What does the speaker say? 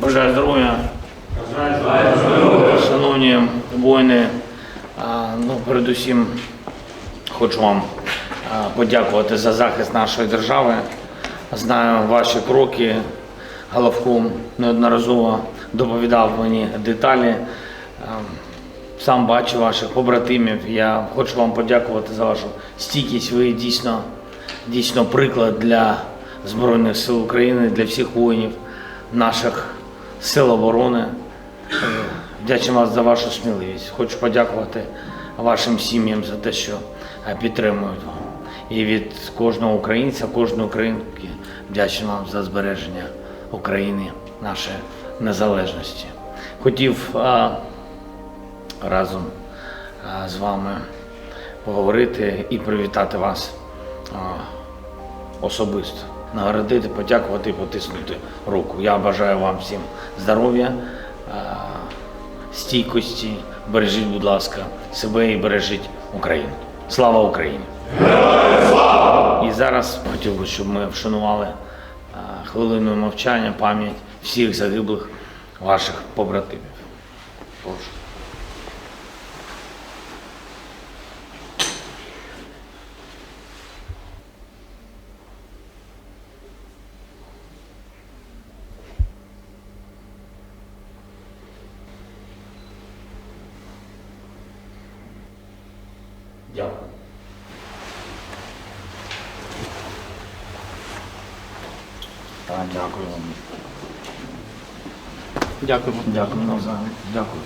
Бажаю здоров'я. Шановні воїни, ну, передусім хочу вам подякувати за захист нашої держави. Знаю ваші кроки. Головком неодноразово доповідав мені деталі. Сам бачу ваших побратимів. Я хочу вам подякувати за вашу стійкість. Ви дійсно, дійсно приклад для Збройних сил України, для всіх воїнів наших сил оборони. Е, Вдячний вас за вашу сміливість. Хочу подякувати вашим сім'ям за те, що е, підтримують вам. І від кожного українця, кожної українки вдячний вам за збереження України, нашої незалежності. Хотів а, разом а, з вами поговорити і привітати вас а, особисто, нагородити, подякувати потиснути руку. Я бажаю вам всім здоров'я, стійкості. Бережіть, будь ласка, себе і бережіть Україну. Слава Україні! І зараз хотів би, щоб ми вшанували а, хвилиною мовчання пам'ять всіх загиблих ваших побратимів. Прошу. Дякую. Дякую вам. Дякую. Дякую навзаєм. Дякую.